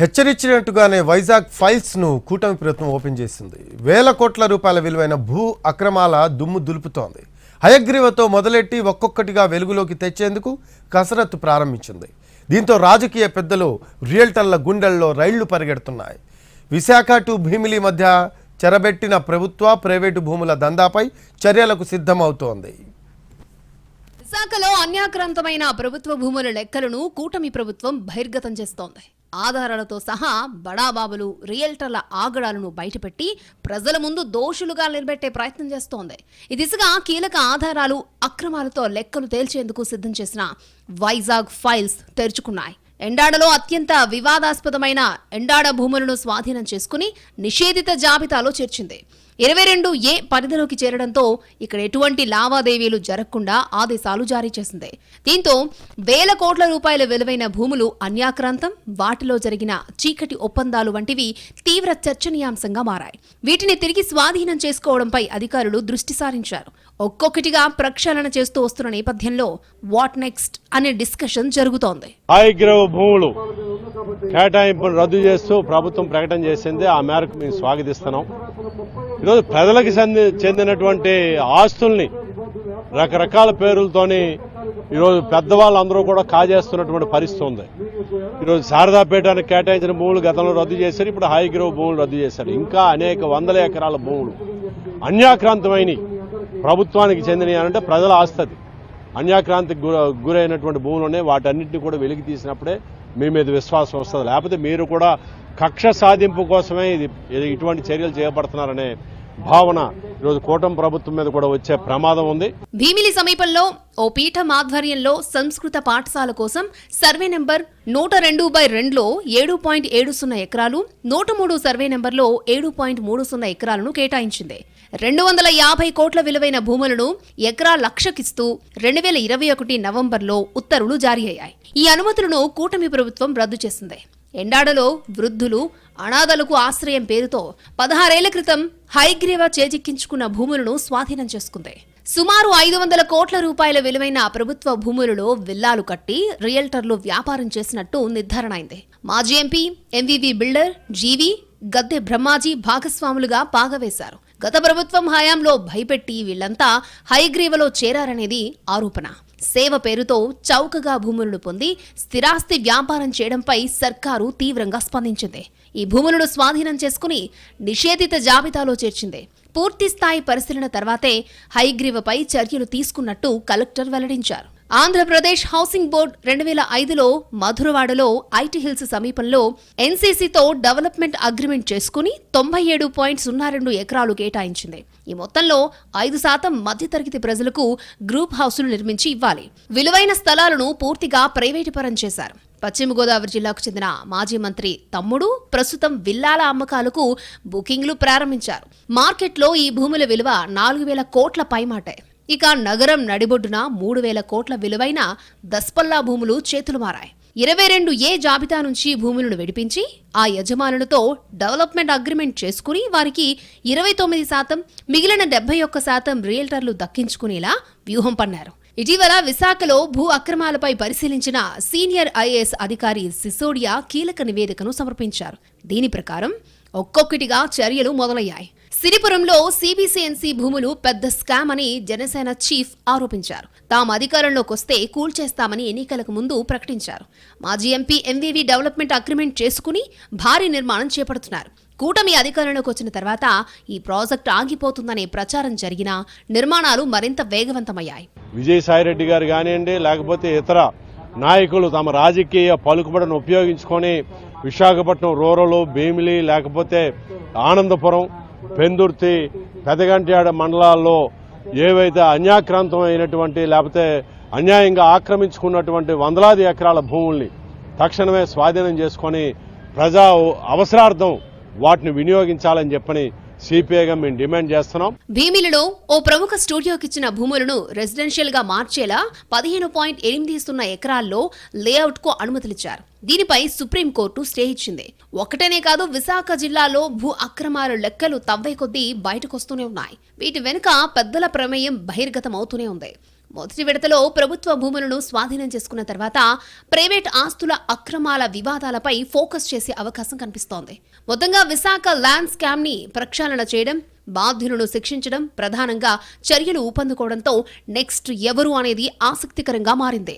హెచ్చరించినట్టుగానే వైజాగ్ ఫైల్స్ను కూటమి ప్రభుత్వం ఓపెన్ చేసింది. వేల కోట్ల రూపాయల విలువైన భూ అక్రమాల దుమ్ము దులుపుతోంది. హయగ్రీవతో మొదలెట్టి ఒక్కొక్కటిగా వెలుగులోకి తెచ్చేందుకు కసరత్తు ప్రారంభించింది. దీంతో రాజకీయ పెద్దలు రియల్టర్ల గుండెల్లో రైళ్ళు పరిగెడుతున్నాయి. విశాఖ టు భీమిలి మధ్య చెరబెట్టిన ప్రభుత్వ ప్రైవేటు భూముల దందాపై చర్యలకు సిద్ధమవుతోంది. విశాఖలో అన్యాక్రాంతమైన ప్రభుత్వ భూముల లెక్కలను కూటమి ప్రభుత్వం బహిర్గతం చేస్తోంది. ఆధారాలతో సహా బడాబాబులు రియల్టర్ల ఆగడాలను బయటపెట్టి ప్రజల ముందు దోషులుగా నిలబెట్టే ప్రయత్నం చేస్తోంది. ఈ దిశగా కీలక ఆధారాలు అక్రమాలతో లెక్కలు తేల్చేందుకు సిద్ధం చేసిన వైజాగ్ ఫైల్స్ తెరుచుకున్నాయి. ఎండాడలో అత్యంత వివాదాస్పదమైన ఎండాడ భూములను స్వాధీనం చేసుకుని నిషేధిత జాబితాలో చేర్చింది. ఇరవై రెండు ఏ పరిధిలోకి చేరడంతో ఇక్కడ ఎటువంటి లావాదేవీలు జరగకుండా ఆదేశాలు జారీ చేసింది. దీంతో వేల కోట్ల రూపాయల విలువైన భూములు అన్యాక్రాంతం వాటిలో జరిగిన చీకటి ఒప్పందాలు వంటివి తీవ్ర చర్చనీయాంశంగా మారాయి. వీటిని తిరిగి స్వాధీనం చేసుకోవడంపై అధికారులు దృష్టి సారించారు. ఒక్కొక్కటిగా ప్రక్షాళన చేస్తూ వస్తున్న నేపథ్యంలో వాట్ నెక్స్ట్ అనే డిస్కషన్ జరుగుతోంది. భూములు కేటాయింపును రద్దు చేస్తూ ప్రభుత్వం ప్రకటన చేసింది. ఆ మేరకు మేము స్వాగతిస్తున్నాం. ఈరోజు ప్రజలకు చెంది- చెందినటువంటి ఆస్తుల్ని రకరకాల పేరులతోని ఈరోజు పెద్దవాళ్ళందరూ కూడా కాజేస్తున్నటువంటి పరిస్థితి ఉంది. ఈరోజు శారదాపేటానికి కేటాయించిన భూములు గతంలో రద్దు చేశారు. ఇప్పుడు హాయిగ్రవ భూములు రద్దు చేశారు. ఇంకా అనేక వందల ఎకరాల భూములు అన్యాక్రాంతమైన ప్రభుత్వానికి చెందినవి అంటే ప్రజల ఆస్తి అన్యాక్రాంతికి గుర గురైనటువంటి భూములు ఉన్నాయి. వాటన్నింటినీ కూడా వెలికి తీసినప్పుడే మీ మీద విశ్వాసం వస్తుంది. లేకపోతే మీరు కూడా కక్ష సాధింపు కోసమే ఇది ఇటువంటి చర్యలు చేపడుతున్నారనే భావన ఈరోజు కూటమి ప్రభుత్వం మీద కూడా వచ్చే ప్రమాదం ఉంది. భీమిలి సమీపంలో ఓ పీఠం ఆధ్వర్యంలో సంస్కృత పాఠశాల కోసం సర్వే నెంబర్ నూట రెండు బై రెండులో ఏడు పాయింట్ ఏడు సున్నా ఎకరాలు నూట మూడు సర్వే నెంబర్లో ఏడు పాయింట్ మూడు సున్నా ఎకరాలను కేటాయించింది. రెండు వందల యాభై కోట్ల విలువైన భూములను ఎకరా లక్షకిస్తూ రెండు వేల ఇరవై ఒకటి నవంబర్లో ఉత్తర్వులు జారీ అయ్యాయి. ఈ అనుమతులను కూటమి ప్రభుత్వం రద్దు చేసింది. ఎండాడలో వృద్ధులు అనాథలకు ఆశ్రయం పేరుతో పదహారేళ్ళ క్రితం హైగ్రీవ చేజిక్కించుకున్న భూములను స్వాధీనం చేసుకుంది. సుమారు ఐదు వందల కోట్ల రూపాయల విలువైన ప్రభుత్వ భూములలో విల్లాలు కట్టి రియల్టర్లు వ్యాపారం చేసినట్టు నిర్ధారణ అయింది. మాజీ MP MVV builder GV Gadde Brahmaji భాగస్వాములుగా పాగవేశారు గత ప్రభుత్వం హయాంలో భయపెట్టి వీళ్ళంతా హైగ్రీవలో చేరారనేది ఆరోపణ. సేవ పేరుతో చౌకగా భూములను పొంది స్థిరాస్తి వ్యాపారం చేయడంపై సర్కారు తీవ్రంగా స్పందించింది. ఈ భూములను స్వాధీనం చేసుకుని నిషేధిత జాబితాలో చేర్చింది. పూర్తి స్థాయి పరిశీలన తర్వాతే హైగ్రీవపై చర్యలు తీసుకున్నట్టు కలెక్టర్ వెల్లడించారు. ఆంధ్రప్రదేశ్ హౌసింగ్ బోర్డు రెండు వేల ఐదులో మధురవాడలో ఐటీ హిల్స్ సమీపంలో ఎన్సీసీతో డెవలప్మెంట్ అగ్రిమెంట్ చేసుకుని తొంభై ఏడు పాయింట్ సున్నా రెండు ఎకరాలు కేటాయించింది. ఈ మొత్తంలో ఐదు శాతం మధ్యతరగతి ప్రజలకు గ్రూప్ హౌసులు నిర్మించి ఇవ్వాలి. విలువైన స్థలాలను పూర్తిగా ప్రైవేటుపరం చేశారు. పశ్చిమ గోదావరి జిల్లాకు చెందిన మాజీ మంత్రి తమ్ముడు ప్రస్తుతం విల్లాల అమ్మకాలకు బుకింగ్లు ప్రారంభించారు. మార్కెట్లో ఈ భూముల విలువ నాలుగు వేల కోట్ల పైమాటే. ఇక నగరం నడిబొడ్డున మూడు వేల కోట్ల విలువైన దస్పల్లా భూములు చేతులు మారాయి. ఇరవై రెండు ఏ జాబితా నుంచి భూములను విడిపించి ఆ యజమానులతో డెవలప్మెంట్ అగ్రిమెంట్ చేసుకుని వారికి ఇరవై తొమ్మిది శాతం మిగిలిన డెబ్బై ఒక్క శాతం రియల్టర్లు దక్కించుకునేలా వ్యూహం పన్నారు. ఇటీవల విశాఖలో భూ అక్రమాలపై పరిశీలించిన సీనియర్ ఐఏఎస్ అధికారి సిసోడియా కీలక నివేదికను సమర్పించారు. దీని ప్రకారం ఒక్కొక్కటిగా చర్యలు మొదలయ్యాయి. సిరిపురంలో సిబిసిఎన్సి భూములు పెద్ద స్కామ్ అని జనసేన చీఫ్ ఆరోపించారు. తాము అధికారంలోకి వస్తే కూల్చేస్తామని ఎన్నికలకు ముందు ప్రకటించారు. మాజీ ఎంపీ ఎంవీవీ డెవలప్మెంట్ అగ్రిమెంట్ చేసుకుని భారీ నిర్మాణం చేపడుతున్నారు. కూటమి అధికారంలోకి వచ్చిన తర్వాత ఈ ప్రాజెక్టు ఆగిపోతుందనే ప్రచారం జరిగినా నిర్మాణాలు మరింత వేగవంతమయ్యాయి. విజయసాయిరెడ్డి గారు కానివ్వండి లేకపోతే ఇతర నాయకులు తమ రాజకీయ పలుకుబడిని ఉపయోగించుకొని విశాఖపట్నం రూరల్ భీమిలి లేకపోతే ఆనందపురం పెందుర్తి పెదగంట్యాడ మండలాల్లో ఏవైతే అన్యాక్రాంతమైనటువంటి లేకపోతే అన్యాయంగా ఆక్రమించుకున్నటువంటి వందలాది ఎకరాల భూముల్ని తక్షణమే స్వాధీనం చేసుకొని ప్రజా అవసరార్థం వాటిని వినియోగించాలని చెప్పని సిపిఐగా మేము డిమాండ్ చేస్తున్నాం. భీమిలిలో ఓ ప్రముఖ స్టూడియోకిచ్చిన భూములను రెసిడెన్షియల్గా మార్చేలా పదిహేను పాయింట్ ఎనిమిది సున్నా ఎకరాల్లో లేఅవుట్కు అనుమతులిచ్చారు. దీనిపై సుప్రీంకోర్టు స్టే ఇచ్చింది ఒకటనే కాదు విశాఖ జిల్లాలో భూ అక్రమాల లెక్కలు తవ్వే కొద్దీ బయటకొస్తూనే ఉన్నాయి. వీటి వెనుక పెద్దల ప్రమేయం బహిర్గతం అవుతూనే ఉంది. మొదటి విడతలో ప్రభుత్వ భూములను స్వాధీనం చేసుకున్న తర్వాత ప్రైవేట్ ఆస్తుల అక్రమాల వివాదాలపై ఫోకస్ చేసే అవకాశం కనిపిస్తోంది. మొత్తంగా విశాఖ ల్యాండ్ స్కామ్ని ప్రక్షాళన చేయడం బాధ్యులను శిక్షించడం ప్రధానంగా చర్యలు ఊపందుకోవడంతో నెక్స్ట్ ఎవరు అనేది ఆసక్తికరంగా మారింది.